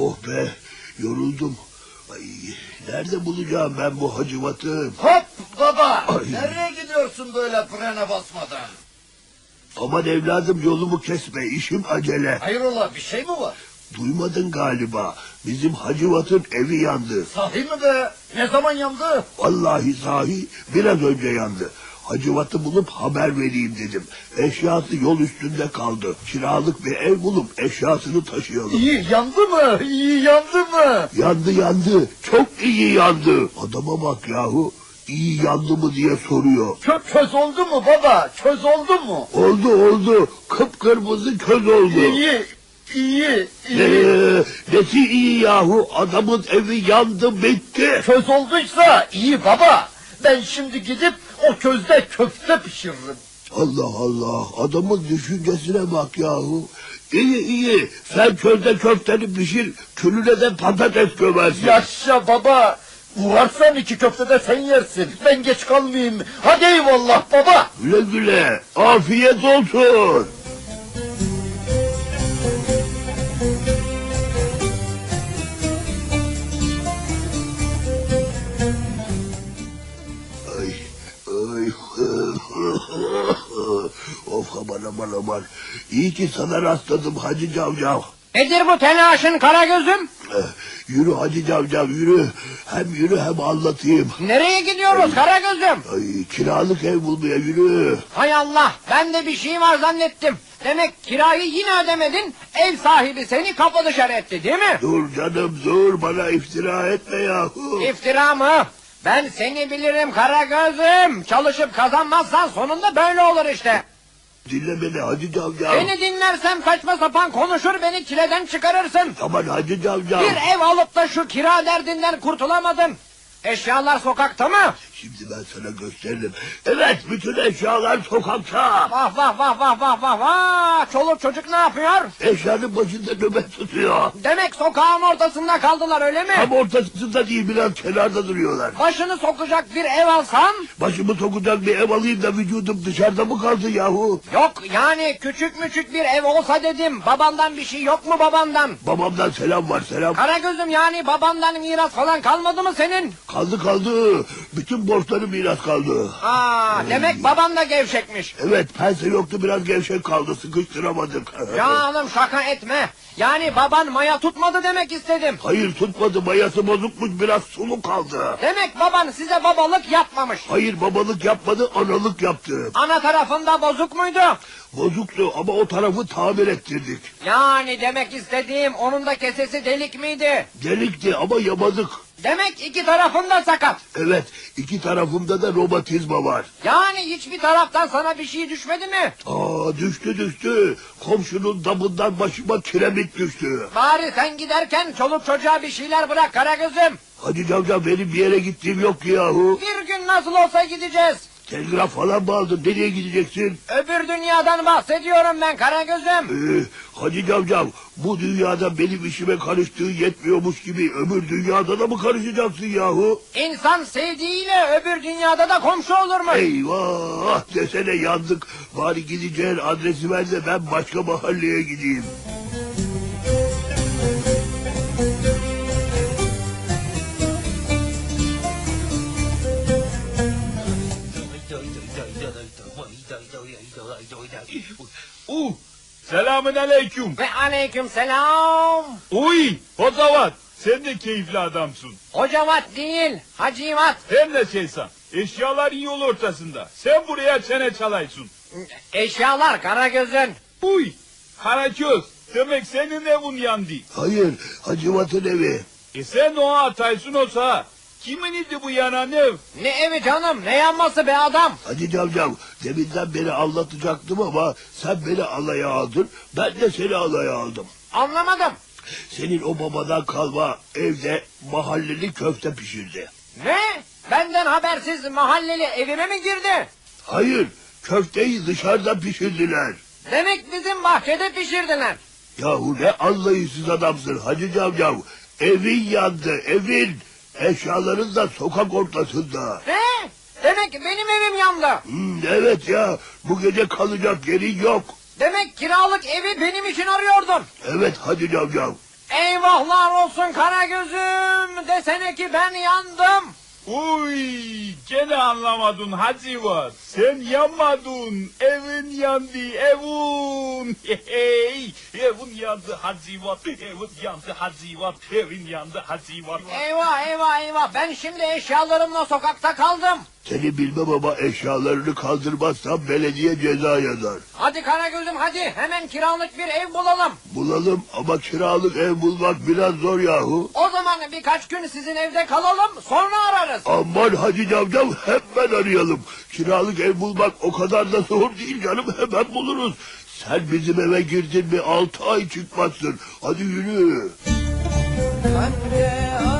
Oh be yoruldum. Ay, nerede bulacağım ben bu hacivatı? Hop baba. Ay. Nereye gidiyorsun böyle frene basmadan? Aman evladım yolumu kesme işim acele. Hayrola bir şey mi var? Duymadın galiba. Bizim hacivatın evi yandı. Sahi mi be? Ne zaman yandı? Vallahi sahi biraz önce yandı. Hacivatı bulup haber vereyim dedim. Eşyası yol üstünde kaldı. Kiralık bir ev bulup eşyasını taşıyalım. İyi yandı mı? İyi yandı mı? Yandı yandı. Çok iyi yandı. Adama bak yahu. İyi yandı mı diye soruyor. Çöp köz oldu mu baba? Köz oldu mu? Oldu oldu. Kıpkırmızı köz oldu. İyi, iyi, iyi. Ee, nesi iyi yahu? Adamın evi yandı bitti. Köz olduysa iyi baba. Ben şimdi gidip o közde köfte pişiririm. Allah Allah. Adamın düşüncesine bak yahu. İyi iyi. Sen közde köfteni pişir. Külüne de patates gömersin. Yaşa baba. Uğrarsan iki köfte de sen yersin. Ben geç kalmayayım. Hadi eyvallah baba. Güle güle. Afiyet olsun. Aman. İyi ki sana rastladım Hacı Cavcav. Nedir bu telaşın Karagöz'üm? Eh, Yürü Hacı Cavcav yürü. Hem yürü hem anlatayım. Nereye gidiyoruz Karagöz'üm? Ay, kiralık ev bulmaya yürü. Hay Allah ben de bir şey var zannettim. Demek kirayı yine ödemedin. Ev sahibi seni kapı dışarı etti değil mi? Dur canım dur bana iftira etme yahu. İftira mı? Ben seni bilirim Karagöz'üm. Çalışıp kazanmazsan sonunda böyle olur işte. Dinle beni Hacı Cavcav. Seni dinlersem saçma sapan konuşur beni çileden çıkarırsın. Aman Hacı Cavcav. Bir ev alıp da şu kira derdinden kurtulamadın. Eşyalar sokakta mı? Şimdi ben sana gösteririm. Evet bütün eşyalar sokakta. Vah vah vah vah vah vah vah. Çoluk çocuk ne yapıyor? Eşyanın başında nöbet tutuyor. Demek sokağın ortasında kaldılar öyle mi? Tam ortasında değil biraz kenarda duruyorlar. Başını sokacak bir ev alsan? Başımı sokacak bir ev alayım da vücudum dışarıda mı kaldı yahu? Yok yani küçük müçük bir ev olsa dedim. Babandan bir şey yok mu babandan? Babamdan selam var selam. Karagöz'üm yani babandan miras falan kalmadı mı senin? Kaldı kaldı. Bütün borçları miras kaldı. Aa, demek baban da gevşekmiş. Evet pense yoktu biraz gevşek kaldı sıkıştıramadık. Canım şaka etme. Yani baban maya tutmadı demek istedim. Hayır tutmadı mayası bozukmuş biraz sulu kaldı. Demek baban size babalık yapmamış. Hayır babalık yapmadı analık yaptı. Ana tarafında bozuk muydu? Bozuktu ama o tarafı tamir ettirdik. Yani demek istediğim onun da kesesi delik miydi? Delikti ama yamadık. Demek iki tarafında sakat. Evet iki tarafımda da romatizma var. Yani hiçbir taraftan sana bir şey düşmedi mi? Aa düştü düştü. Komşunun damından başıma kiremit düştü. Bari sen giderken çoluk çocuğa bir şeyler bırak Karagöz'üm. Hadi Cavcav benim bir yere gittiğim yok ki yahu. Bir gün nasıl olsa gideceğiz. Telgraf falan mı aldın? Nereye gideceksin? Öbür dünyadan bahsediyorum ben Karagöz'üm. Ee, Hacı Cavcav bu dünyada benim işime karıştığı yetmiyormuş gibi öbür dünyada da mı karışacaksın yahu? İnsan sevdiğiyle öbür dünyada da komşu olurmuş. Eyvah desene yandık. Bari gideceğin adresi ver de ben başka mahalleye gideyim. Selamün aleyküm. Ve aleyküm selam. Uy, Hocavat, sen de keyifli adamsın. Hocavat değil, hacivat. Hem de şeysan, eşyalar yol ortasında. Sen buraya çene çalaysın. Eşyalar Karagöz'ün. Uy, Karaköz, demek senin evin yandı. Hayır Hacıvat'ın evi. E sen o ataysın olsa, kimin idi bu yanan ev? Ne evi canım, ne yanması be adam. Hacı Cavcav deminden beri anlatacaktım ama sen beni alaya aldın. Ben de seni alaya aldım. Anlamadım. Senin o babadan kalma evde mahalleli köfte pişirdi. Ne? Benden habersiz mahalleli evime mi girdi? Hayır köfteyi dışarıda pişirdiler. Demek bizim bahçede pişirdiler. Yahu ne anlayışsız adamsın Hacı Cavcav. Evin yandı evin. Eşyaların da sokak ortasında. Ne? Demek benim evim yandı. Hmm, evet ya bu gece kalacak yerin yok. Demek kiralık evi benim için arıyordun. Evet Hacı Cavcav. Eyvah! Eyvahlar olsun Karagöz'üm. Desene ki ben yandım. Uy gene anlamadın Hacivat. Sen yanmadın. Evin yandı evin. Hey, evin yandı Hacivat. Evin yandı Hacivat. Evin yandı Hacivat. Eyvah eyvah eyvah. Ben şimdi eşyalarımla sokakta kaldım. Seni bilmem ama eşyalarını kaldırmazsan belediye ceza yazar. Hadi Karagöz'üm hadi. Hemen kiralık bir ev bulalım. Bulalım ama kiralık ev bulmak biraz zor yahu. O zaman birkaç gün sizin evde kalalım. Sonra ararız. Aman Hacı Cavcav hemen arayalım. Kiralık ev bulmak o kadar da zor değil canım hemen buluruz. Sen bizim eve girdin mi altı ay çıkmazsın. Hadi yürü. Akşam